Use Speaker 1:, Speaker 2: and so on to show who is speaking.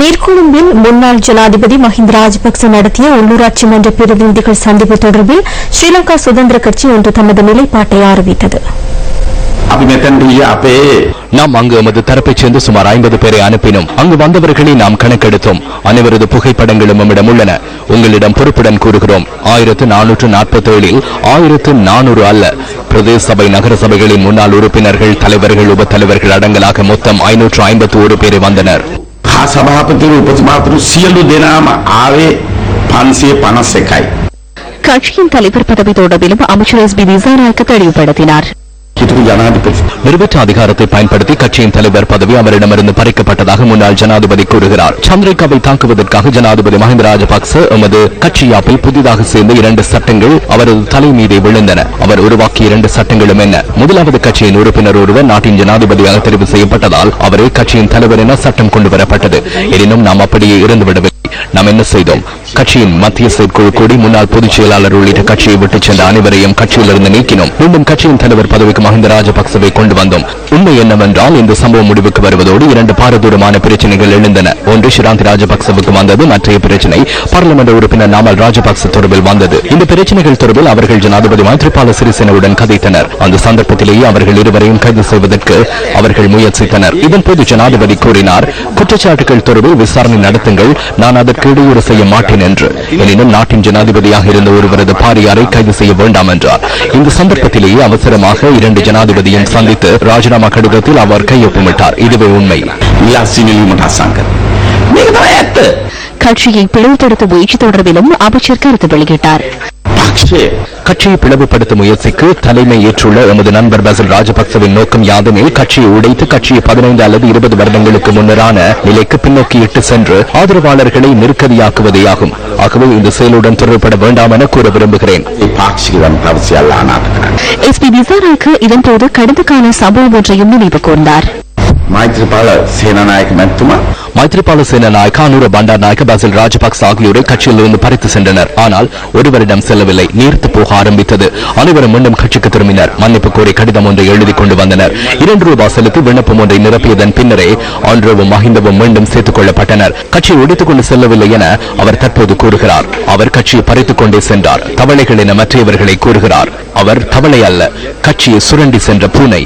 Speaker 1: நீர்கொழும்பில் முன்னாள் ஜனாதிபதி மஹிந்த ராஜபக்ச நடத்திய உள்ளூராட்சி மன்ற பிரதிநிதிகள் சந்திப்பு தொடர்பில் ஸ்ரீலங்கா சுதந்திர கட்சி ஒன்று தமது நிலைப்பாட்டை அறிவித்தது
Speaker 2: நாம் அங்கு எமது தரப்பைச் சேர்ந்து சுமார் ஐம்பது பேரை அனுப்பினோம். அங்கு வந்தவர்களை நாம் கணக்கெடுத்தோம். அனைவரது புகைப்படங்களும் நம்மிடம் உள்ளன. உங்களிடம் பொறுப்புடன் கூறுகிறோம். ஆயிரத்து நானூற்று நாற்பத்தி ஏழில் ஆயிரத்து நானூறு அல்ல. பிரதேச சபை நகர சபைகளின் முன்னாள் உறுப்பினர்கள் தலைவர்கள் உப தலைவர்கள் அடங்கலாக மொத்தம் ஐநூற்று ஐம்பத்து ஒரு பேரை வந்தனர்.
Speaker 3: හා සභාපතිරු උපසභාපතිරු සියලු දෙනාම ආවේ පන්සිය පනස් එකයි.
Speaker 4: கட்சியின் தலைவர் பதவி தொடர்பிலும் அமைச்சர் எஸ் பி திசாநாயக்க தெளிவுபடுத்தினார்
Speaker 3: හිටපු ජනාධිපති
Speaker 2: நிறைவேற்ற அதிகாரத்தை பயன்படுத்தி கட்சியின் தலைவர் பதவி அவரிடமிருந்து பறிக்கப்பட்டதாக முன்னாள் ஜனாதிபதி கூறுகிறார். சந்திரிகாவை தாக்குவதற்காக ஜனாதிபதி மஹிந்த ராஜபக்ச எமது கட்சி யாப்பில் புதிதாக சேர்ந்த இரண்டு சட்டங்கள் அவரது தலை மீதே விழுந்தன. அவர் உருவாக்கிய இரண்டு சட்டங்களும் என்ன? முதலாவது கட்சியின் உறுப்பினர் ஒருவர் நாட்டின் ஜனாதிபதியாக தெரிவு செய்யப்பட்டதால் அவரே கட்சியின் தலைவர் என சட்டம் கொண்டு வரப்பட்டது. எனினும் நாம் அப்படியே இருந்துவிடவில்லை நாம் என்ன செய்தோம்? கட்சியின் மத்திய செயற்குழு கூடி முன்னாள் பொதுச் செயலாளர் உள்ளிட்ட கட்சியை விட்டுச் சென்ற அனைவரையும் கட்சியிலிருந்து நீக்கினோம். மீண்டும் கட்சியின் தலைவர் பதவிக்கு மஹிந்த ராஜபக்சவை கொண்டு வந்தோம். உண்மை என்னவென்றால் இந்த சம்பவம் முடிவுக்கு வருவதோடு இரண்டு பாரதூரமான பிரச்சனைகள் எழுந்தன. ஒன்று ஷிராந்தி ராஜபக்சவுக்கு வந்தது. மற்றைய பிரச்சனை பார்லிமெண்ட் உறுப்பினர் நாமல் ராஜபக்ச தொடர்பில் வந்தது. இந்த பிரச்சனைகள் தொடர்பில் அவர்கள் ஜனாதிபதி மைத்ரிபால சிறிசேனவுடன் கதைத்தனர். அந்த சந்தர்ப்பத்திலேயே அவர்கள் இருவரையும் கைது செய்வதற்கு அவர்கள் முயற்சித்தனர். இதன்போது ஜனாதிபதி கூறினார் குற்றச்சாட்டுகள் தொடர்பில் விசாரணை நடத்துங்கள். நான் அதற்கு கேடுகூறு செய்ய மாட்டேன் என்று. எனினும் நாட்டின் ஜனாதிபதியாக இருந்த ஒருவரது பாரியாரை கைது செய்ய வேண்டாம் என்றார். இந்த சந்தர்ப்பத்திலேயே அவசரமாக இரண்டு ஜனாதிபதியும் சந்தித்து ராஜினாமா கடிதத்தில் அவர் கையொப்பமிட்டார். இதுவே உண்மை.
Speaker 4: கட்சியை பிளவுபடுத்த முயற்சி தொடர்பிலும் அமைச்சர் கருத்து வெளியிட்டார்.
Speaker 2: கட்சியை பிளவுபடுத்த முயற்சிக்கு தலைமை ஏற்றுள்ள எமது நண்பர் பசல் ராஜபக்சவின் நோக்கம் யாதெனில் கட்சியை உடைத்து கட்சியை பதினைந்து அல்லது இருபது வருடங்களுக்கு முன்னரான நிலைக்கு பின்னோக்கி இட்டு சென்று ஆதரவாளர்களை நெருக்கடியாக்குவதே ஆகும் ஆகவே இந்த செயலுடன் தொடர்பட வேண்டாம் என கூற விரும்புகிறேன்.
Speaker 4: எஸ் பி இதன்போது கடந்த கால சம்பவம் ஒன்றையும் நினைவு கூர்ந்தார்.
Speaker 3: ಮೈತ್ರಿಪಾಲ ಸೇನಾನಾಯಕ ಮೆಕ್ತುಮ
Speaker 2: மைத்ரிபால சேனநாயக் அனுர பண்டாநாயக்க பசில் ராஜபக்ச ஆகியோரை கட்சியிலிருந்து பறித்து சென்றனர் ஆனால் ஒருவரிடம் செல்லவில்லை நீர்த்து போக ஆரம்பித்தது அனைவரும் மீண்டும் கட்சிக்கு திரும்பினர் மன்னிப்பு கோரி கடிதம் ஒன்றை எழுதி கொண்டு வந்தனர் இரண்டு ரூபாய் செலுத்தி விண்ணப்பம் ஒன்றை நிரப்பியதன் பின்னரே ஆண்ட்ரோவும் மஹிந்தவும் மீண்டும் சேர்த்துக் கொள்ளப்பட்டனர் கட்சியை ஒடித்துக் கொண்டு செல்லவில்லை என அவர் தற்போது கூறுகிறார் அவர் கட்சியை பறித்துக் கொண்டே சென்றார் தவளைகள் என மற்றவர்களை கூறுகிறார் அவர் தவளை அல்ல கட்சியை சுரண்டி சென்ற பூனை